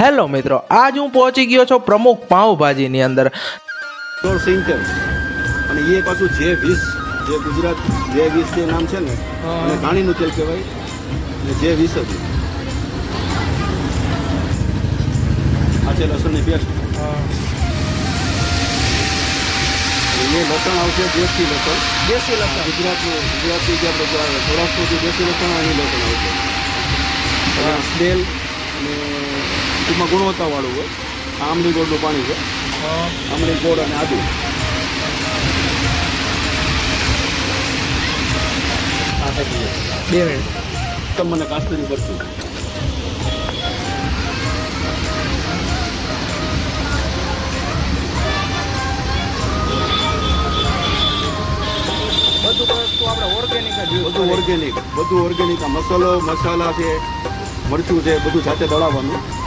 Hello મિત્રો આજ હું પહોંચી ગયો છું પ્રમુખ પાઉંભાજીની અંદર. સેન્ટર અને એ પાછું જે વીસ જે ગુજરાત જે વીસ જે નામ છે ને. અને ઘાણીનું તેલ કહેવાય અને જે વીસ જ આ છે લસણની પેસ્ટ. અને એ લસણ આવશે દેશી લસણ. દેશી લસણ. ગુજરાતનું ગુજરાતથી જે આપણે સૌરાષ્ટ્રથી દેશી લસણ એ લસણ આવશે. સ્મેલ અને ટૂંકમાં ગુણવત્તાવાળું હોય. આ આમલી ગોળનું પાણી છે. આમલી ગોળ અને આદુ. બે મિનિટ તમને કાશ્મીરી મરચું બધું વસ્તુ આપણે ઓર્ગેનિક જ બધું ઓર્ગેનિક બધું ઓર્ગેનિક આ મસાલો મસાલા છે મરચું છે બધું જાતે દળાવવાનું.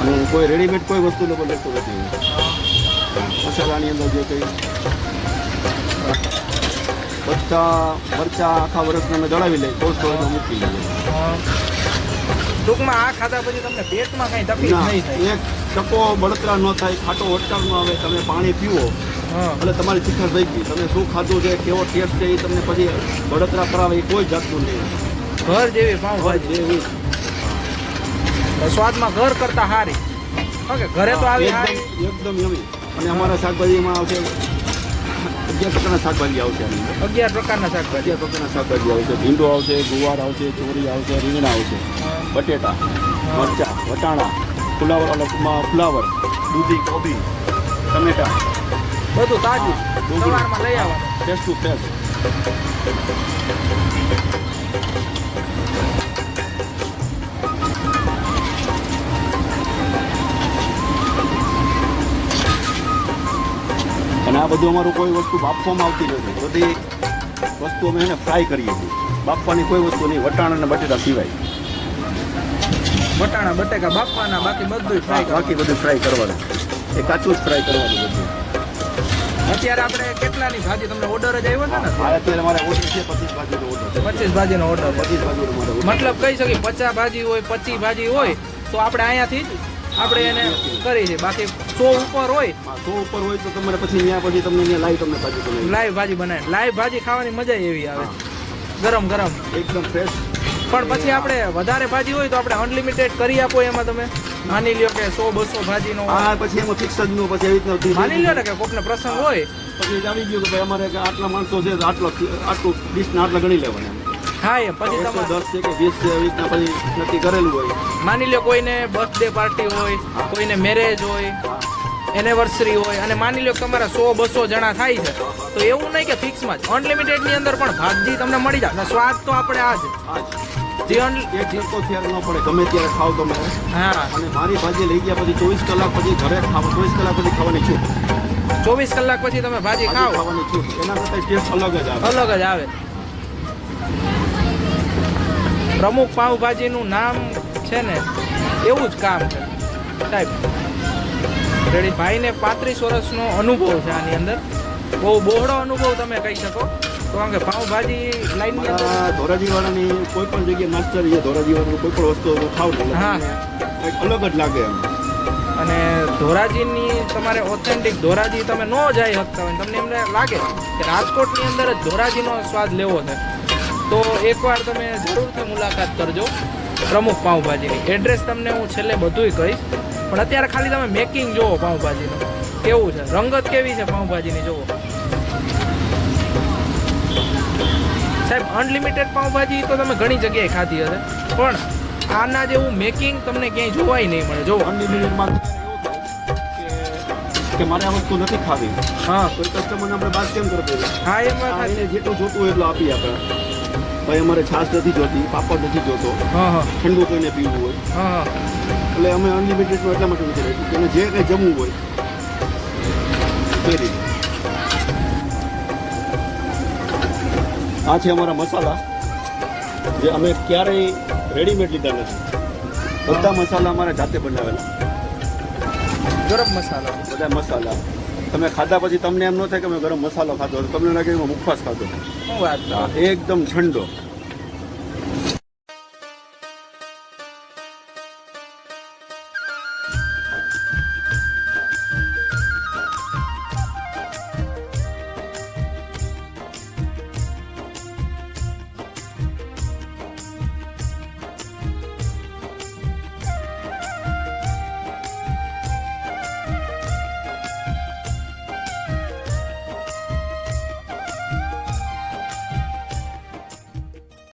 અને કોઈ રેડીમેડ કોઈ વસ્તુ લોકો લેતું નથી. મસાલાની અંદર જે કંઈ બધા મરચા આખા વર્ષને અમે દળાવી લઈએ તો મૂકી લઈએ ટૂંકમાં આ ખાધા પછી તમને પેટમાં કઈ તકલીફ નહીં થાય. એક ટકો બળતરા ન થાય ખાટો વટકાર ન આવે તમે પાણી પીવો એટલે તમારી શિખર થઈ ગઈ. તમે શું ખાધું છે કેવો ટેસ્ટ છે એ તમને પછી બળતરા કરાવે એ કોઈ જાતનું નહીં. ઘર જેવી પાઉં જેવી. સ્વાદમાં ઘર કરતા સારી ઓકે ઘરે તો આવી સારી એકદમ યમી. અને અમારા શાકભાજીમાં આવશે અગિયાર પ્રકારના શાકભાજી આવશે અગિયાર પ્રકારના શાકભાજી. અગિયાર પ્રકારના શાકભાજી આવશે. ભીંડો આવશે ગુવાર આવશે ચોરી આવશે રીંગણા આવશે. બટેટા મરચા વટાણા ફુલાવર ફુલાવર દૂધી કોબી ટમેટા. બધું તાજું. સવારમાં લઈ આવવાનું. ફેસ ટુ ફેસ આ બધું અમારું કોઈ વસ્તુ બાફવામાં આવતી નથી. બધી વસ્તુ અમે એને ફ્રાય કરીએ છીએ. બાફવાની કોઈ વસ્તુ નહીં. વટાણા અને બટેટા સિવાય. વટાણા બટેકા બાફવાના બાકી બધું ફ્રાય બાકી બધું ફ્રાય કરવાનું. એ કાચું જ ફ્રાય કરવાનું બધું. અત્યારે આપણે કેટલાની ભાજી? તમને ઓર્ડર જ આવ્યો ને? અત્યારે મારે ઓર્ડર છે પચીસ બાજુનો ઓર્ડર પચીસ ભાજીનો ઓર્ડર પચીસ બાજુનો મતલબ કહી શકીએ પચાસ ભાજી હોય પચીસ ભાજી હોય તો આપણે અહીંયાથી જ આપણે એને કરી છે. બાકી સો ઉપર હોય હા, સો ઉપર હોય તો તમારે પછી ત્યાં પછી તમને અહીંયા લાઈવ તમને ભાજી લાઈવ ભાજી બનાવે. લાઈવ ભાજી ખાવાની મજા એવી આવે. ગરમ ગરમ. એકદમ ફ્રેશ પણ પછી આપણે વધારે ભાજી હોય તો આપણે અનલિમિટેડ કરી આપો એમાં તમે. માની લ્યો કે સો બસો ભાજીનો આ પછી એમાં ફિક્સ જ નું પછી એવી રીતના ધીરે માની લ્યો ને કે કોકને પ્રસંગ હોય. પછી જાણી આવી ગયું કે ભાઈ અમારે આટલા માણસો છે આટલો આટલું ડીશને આટલા ગણી લેવાના. હા એ પછી તમે દસ છે કે વીસ છે એવી રીતના પછી નક્કી કરેલું હોય. માની લો કોઈને બર્થડે પાર્ટી હોય કોઈને મેરેજ હોય એનિવર્સરી હોય અને માની લો તમારા સો બસો જણા થાય છે તો એવું નહીં કે ફિક્સમાં જ. અનલિમિટેડની અંદર પણ ભાજી તમને મળી જાય. અને સ્વાદ તો આપણે આ જ. જે. અન એક ટકો ફેર ન પડે ગમે ત્યારે ખાવ તમે. હા. અને મારી ભાજી લઈ ગયા પછી ચોવીસ કલાક પછી ઘરે ખાવ ચોવીસ કલાક પછી ખાવાની છૂટ. ચોવીસ કલાક પછી તમે ભાજી ખાઓ. ખાવાની છૂટ. એના કરતાં ટેસ્ટ અલગ જ આવે. અલગ જ આવે. પ્રમુખ પાઉભાજીનું નામ છે ને એવું જ કામ છે. સાહેબ રેડી ભાઈને પાંત્રીસ વર્ષનો અનુભવ છે આની અંદર. બહુ બહોળો અનુભવ તમે કહી શકો. કારણ કે પાઉભાજી લાઈન ધોરાજીવાળાની કોઈ પણ જગ્યાએ માસ્ટર છે ધોરાજીવાળાનું કોઈ પણ વસ્તુ ખાવ હા. અલગ જ લાગે એમ. અને ધોરાજીની તમારે ઓથેન્ટિક ધોરાજી તમે ન જઈ શકતા હોય તમને એમને લાગે કે રાજકોટની અંદર જ ધોરાજીનો સ્વાદ લેવો છે. તો એકવાર તમે જરૂરથી મુલાકાત કરજો પ્રમુખ પાઉંભાજીની. એડ્રેસ તમને હું છેલ્લે બધુંય કહીશ. પણ અત્યારે ખાલી તમે મેકિંગ જુઓ પાઉંભાજીનું. કેવું છે? રંગત કેવી છે પાઉંભાજીની? જુઓ સાહેબ અનલિમિટેડ પાઉંભાજી તો તમે ઘણી જગ્યાએ ખાધી હશે. પણ આના જેવું મેકિંગ તમને ક્યાંય જોવાય નહીં મળે. જો અનલિમિટેડમાં કે મારે આ વસ્તુ નથી ખાવી. હા. કોઈ કસ્ટમરને આપણે બાદ કેમ કરતો હા એમાં વાત જેટલું જોતું હોય એટલું આપી આપણે ભાઈ અમારે છાશ નથી જોતી પાપડ નથી જોતો. ઠંડુ કોઈને પીવું હોય. એટલે અમે અનલિમિટેડમાં એટલા માટે વિચારીએ કે જે કંઈ જમવું હોય તે રીતે આ છે અમારા મસાલા જે અમે ક્યારેય રેડીમેડ લીધા નથી. બધા મસાલા અમારા જાતે બનાવેલા. ગરમ મસાલા. બધા મસાલા. તમે ખાધા પછી તમને એમ ન થાય કે મેં ગરમ મસાલો ખાધો તમને લાગે કે મેં મુખવાસ ખાધો. શું વાત એકદમ ઠંડો.